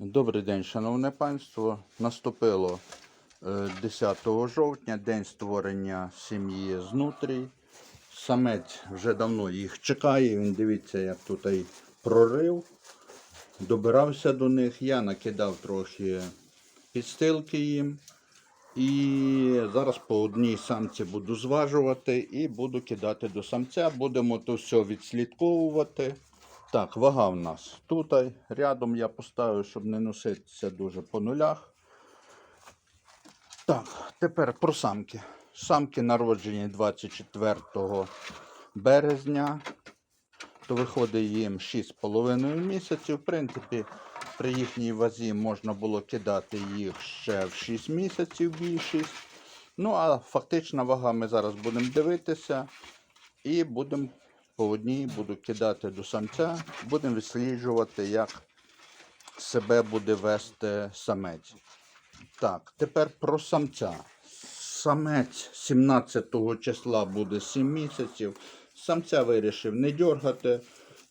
Добрий день, шановне панство. Наступило е, 10 жовтня, день створення сім'ї знутрій. Самець вже давно їх чекає. Він дивіться, як тут і прорив. Добирався до них. Я накидав трохи підстилки їм. І зараз по одній самці буду зважувати і буду кидати до самця. Будемо то все відслідковувати. Так, вага в нас тут. Рядом я поставив, щоб не носитися дуже по нулях. Так, тепер про самки. Самки народжені 24 березня. То виходить їм 6,5 місяців. В принципі, при їхній вазі можна було кидати їх ще в 6 місяців більшість. Ну, а фактична вага ми зараз будемо дивитися і будемо по одній буду кидати до самця, будемо відсліджувати, як себе буде вести самець. Так, тепер про самця. Самець 17 числа буде 7 місяців. Самця вирішив не дергати,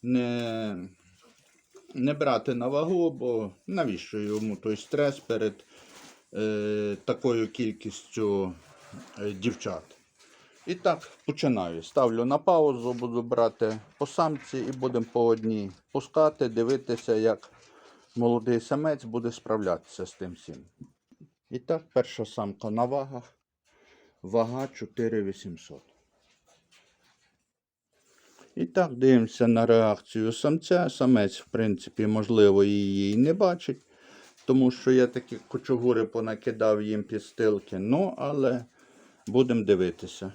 не, не брати на вагу, бо навіщо йому той стрес перед е, такою кількістю е, дівчат. І так, починаю. Ставлю на паузу, буду брати по самці і будемо по одній пускати, дивитися, як молодий самець буде справлятися з тим всім. І так, перша самка на вагах. Вага 4800. І так, дивимося на реакцію самця. Самець, в принципі, можливо, її і не бачить, тому що я такі кочугури понакидав їм підстилки. Ну, але будемо дивитися.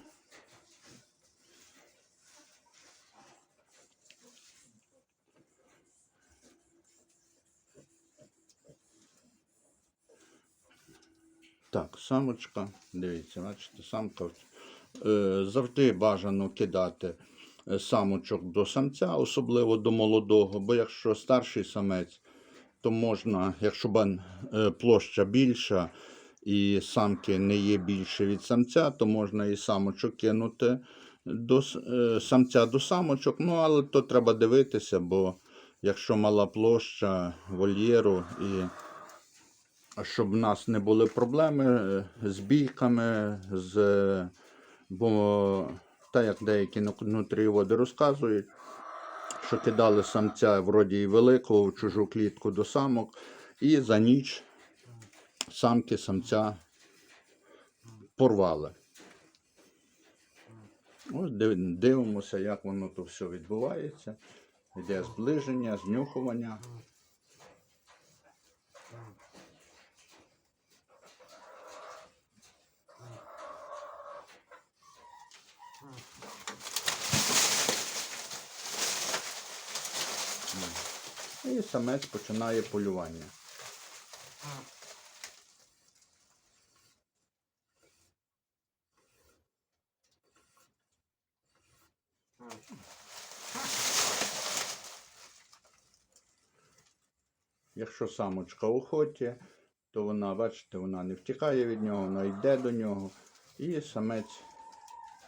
Так, самочка, дивіться, бачите, самка. Е, завжди бажано кидати е, самочок до самця, особливо до молодого, бо якщо старший самець, то можна, якщо е, площа більша і самки не є більше від самця, то можна і самочок кинути до самця до самочок. Ну, але то треба дивитися, бо якщо мала площа вольєру і щоб в нас не були проблеми е, з бійками, з, бо так як деякі нутріоди розказують, що кидали самця вроді і великого в чужу клітку до самок, і за ніч самки самця порвали. Ось дивимося, як воно то все відбувається. Йде зближення, знюхування. І самець починає полювання. Якщо самочка у хоті, то вона, бачите, вона не втікає від нього, вона йде до нього, і самець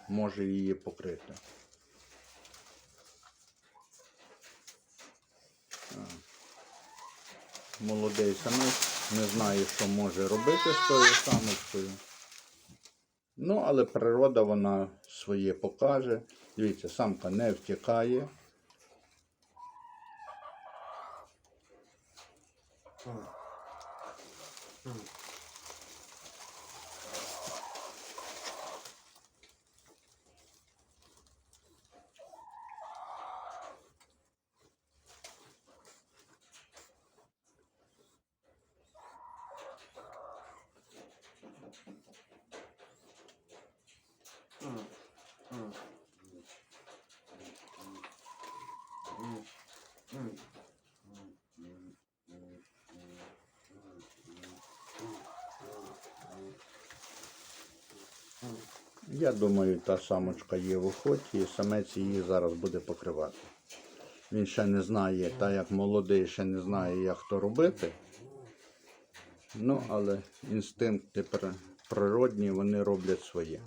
може її покрити. Молодий самець не знає, що може робити з тою самочкою. Ну, але природа вона своє покаже. Дивіться, самка не втікає. Я думаю, та самочка є в охоті, і самець її зараз буде покривати. Він ще не знає, та як молодий, ще не знає, як то робити. Ну, але інстинкти природні, вони роблять своє.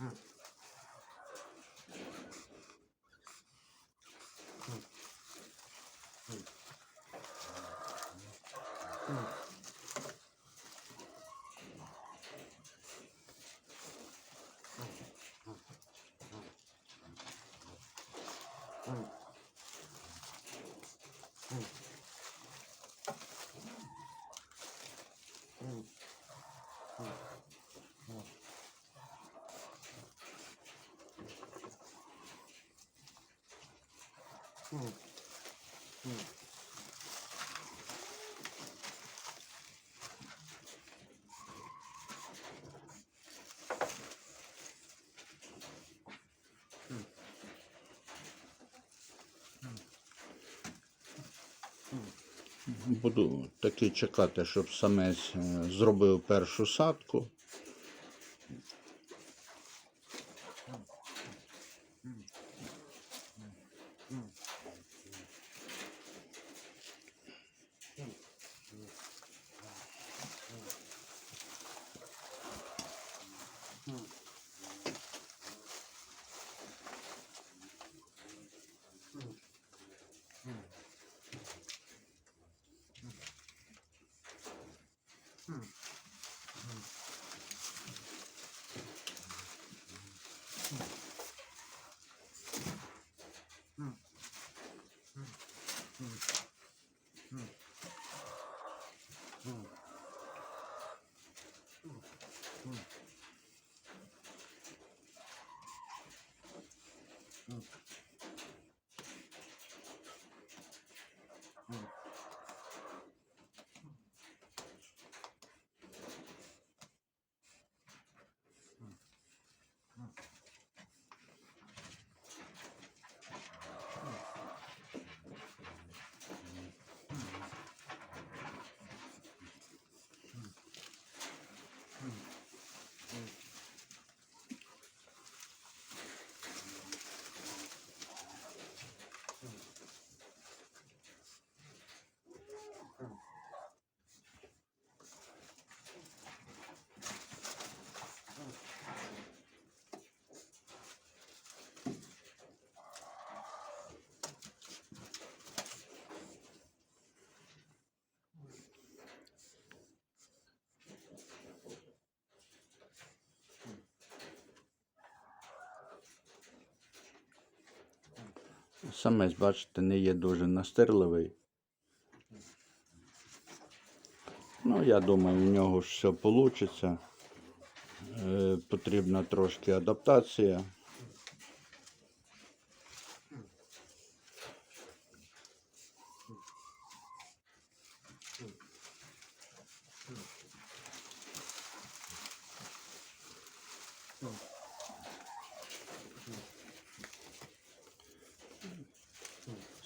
হুম Буду таки чекати, щоб самець е, зробив першу садку. Самець, бачите, не є дуже настирливий. Ну, я думаю, в нього все вийде. Потрібна трошки адаптація.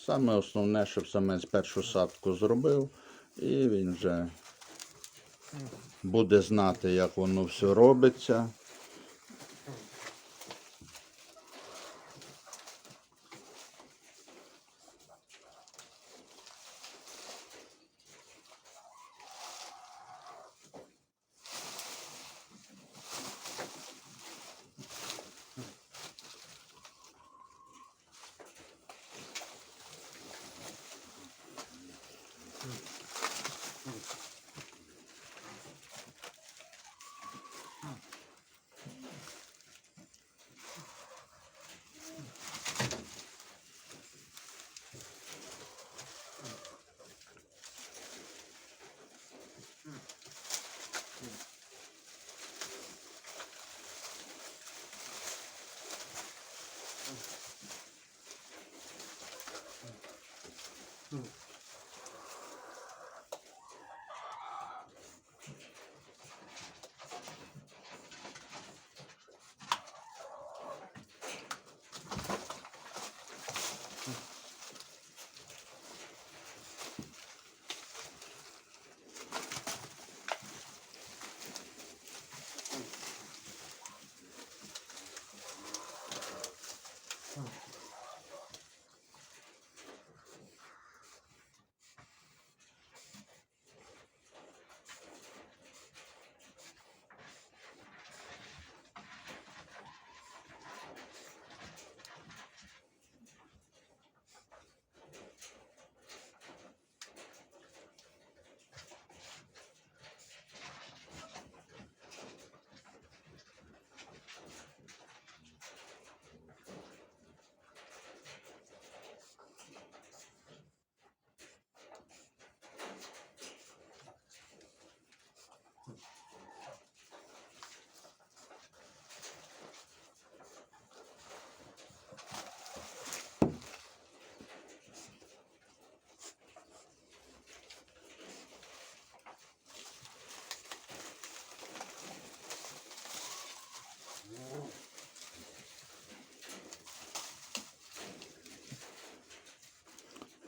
Саме основне, щоб самець першу садку зробив, і він вже буде знати, як воно все робиться.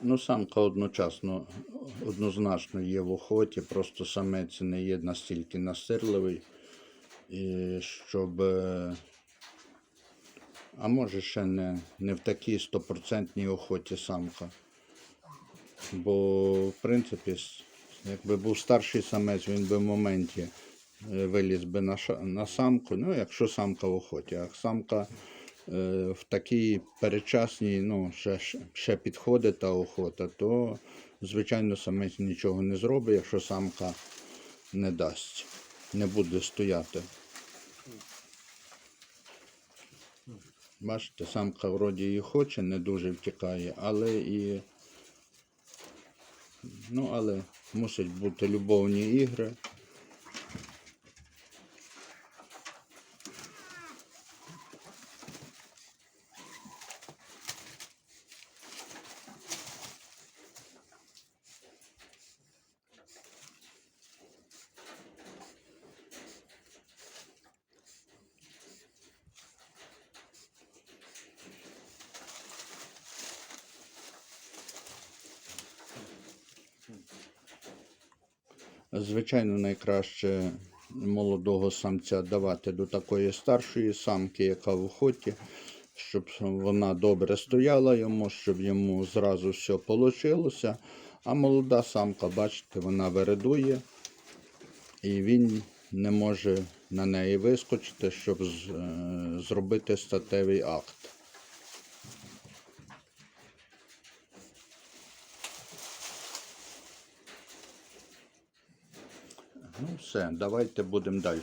Ну, самка одночасно однозначно є в охоті, просто самець не є настільки настирливий, і щоб. А може ще не, не в такій стопроцентній охоті самка. Бо, в принципі, якби був старший самець, він би в моменті е, виліз би на, на самку. Ну, якщо самка в охоті, а самка в такій передчасній, ну, ще, ще- підходить та охота, то, звичайно, самець нічого не зробить, якщо самка не дасть, не буде стояти. Бачите, самка вроді і хоче, не дуже втікає, але і. Ну, але мусять бути любовні ігри. Звичайно, найкраще молодого самця давати до такої старшої самки, яка в охоті, щоб вона добре стояла йому, щоб йому зразу все вийшло. А молода самка, бачите, вона вередує, і він не може на неї вискочити, щоб е, зробити статевий акт. Ну все, давайте будемо далі.